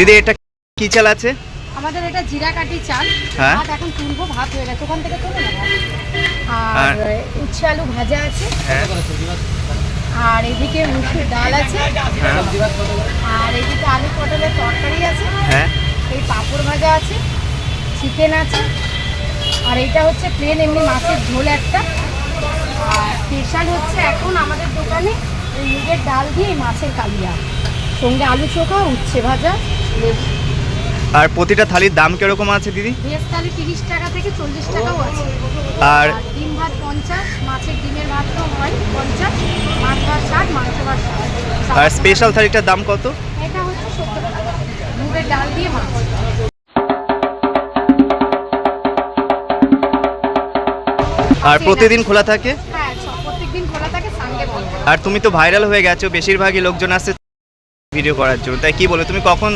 দিদি এটা কি চাল আছে? আমাদের এটা জিরা কাটি চাল। হ্যাঁ। ভাত এখন তুলবো ভাত হয়ে গেছে। ওখান থেকে তুলে নেব। আর- উচ্ছে আলু ভাজা আছে। হ্যাঁ। আর এদিকে মুসুর ডাল আছে। হ্যাঁ। আর এদিকে আলু পটলের তরকারি আছে। হ্যাঁ। এই পাঁপড় ভাজা আছে। চিকেন আছে। আর এটা হচ্ছে প্লেন এমনি মাছের ঝোল একটা। আর স্পেশাল হচ্ছে এখন আমাদের দোকানে ওই মুগের ডাল দিয়ে এই মাছের কালিয়া। সঙ্গে আলু চোখা উচ্ছে ভাজা লেবু আর প্রতিটা থালির দাম কীরকম আছে দিদি? ভেজ থালি তিরিশ টাকা থেকে চল্লিশ টাকাও আছে। আর ডিম ভাত পঞ্চাশ মাছের ডিমের ভাতও হয় পঞ্চাশ মাছ ভাত ষাট মাংস ভাত ষাট। আর স্পেশাল থালিটার দাম কত? এটা হচ্ছে সত্তর টাকা। মুগের ডাল দিয়ে মাছ। আর প্রতিদিন খোলা থাকে? হ্যাঁ আর তুমি তো ভাইরাল হয়ে গেছো বেশিরভাগই লোকজন আসছে ভিডিও করার জন্য। তাই কি বলে তুমি কখন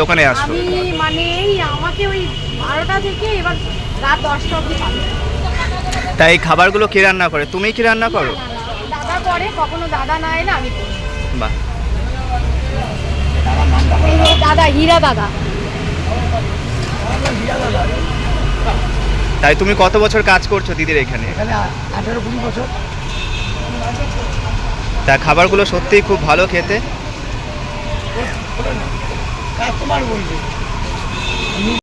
দোকানে আসো আমি মানে এই আমাকে ওই বারোটা থেকে এবার রাত দশটা অবধি পাবে। তাই খাবারগুলো কে রান্না করে? তুমি কি রান্না করো? দাদা করে কখনো দাদা না এলে আমি করি। বাহ। এই যে দাদা হীরা দাদা। তাই তুমি কত বছর কাজ করছ দিদির এখানে? এখানে আঠারো কুড়ি বছর। তা খাবারগুলো সত্যিই খুব ভালো খেতে। কাস্টমার বলবে।